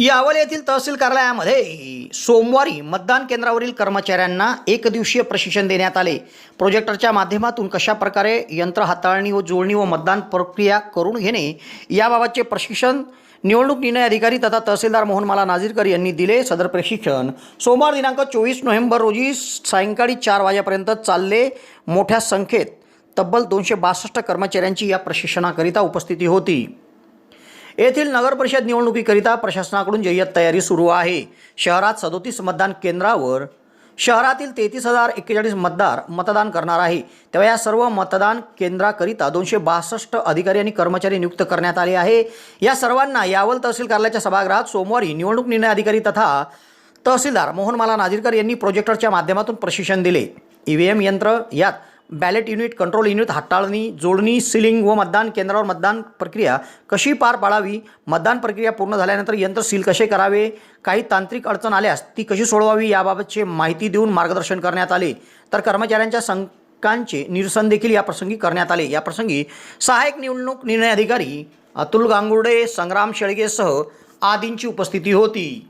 यावल येथील तहसील कार्यालयामध्ये सोमवारी मतदान केंद्रावरील कर्मचाऱ्यांना एक दिवसीय प्रशिक्षण देण्यात आले. प्रोजेक्टरच्या माध्यमातून कशा प्रकारे यंत्र हाताळणी व जोडणी व मतदान प्रक्रिया करून घेणे याबाबतचे प्रशिक्षण निवडणूक निर्णय अधिकारी तथा तहसीलदार मोहनमाला नाझीरकर यांनी दिले. सदर प्रशिक्षण सोमवार दिनांक चोवीस नोव्हेंबर रोजी सायंकाळी चार वाजेपर्यंत चालले. मोठ्या संख्येत तब्बल दोनशे बासष्ट कर्मचाऱ्यांची या प्रशिक्षणाकरिता उपस्थिती होती. येथील नगर परिषद निवडणुकीकरिता प्रशासनाकडून जय्यत तयारी सुरू आहे. शहरात सदोतीस मतदान केंद्रावर शहरातील तेहतीस हजार एक्केचाळीस मतदार मतदान करणार आहे. तेव्हा या सर्व मतदान केंद्राकरिता दोनशे बासष्ट अधिकारी आणि कर्मचारी नियुक्त करण्यात आले आहे. या सर्वांना यावल तहसील कार्यालयाच्या सभागृहात सोमवारी निवडणूक निर्णय अधिकारी तथा तहसीलदार मोहनमाला नाझीरकर यांनी प्रोजेक्टरच्या माध्यमातून प्रशिक्षण दिले. ई व्ही एम यंत्र यात बॅलेट युनिट कंट्रोल युनिट हाताळणी जोडणी सिलिंग व मतदान केंद्रावर मतदान प्रक्रिया कशी पार पाडावी? मतदान प्रक्रिया पूर्ण झाल्यानंतर यंत्र सील कसे करावे? काही तांत्रिक अडचण आल्यास ती कशी सोडवावी याबाबतचे माहिती देऊन मार्गदर्शन करण्यात आले. तर कर्मचाऱ्यांच्या शंकांचे निरसन देखील याप्रसंगी करण्यात आले. याप्रसंगी सहाय्यक निवडणूक निर्णय अधिकारी अतुल गांगुर्डे संग्राम शेळगेसह आदींची उपस्थिती होती.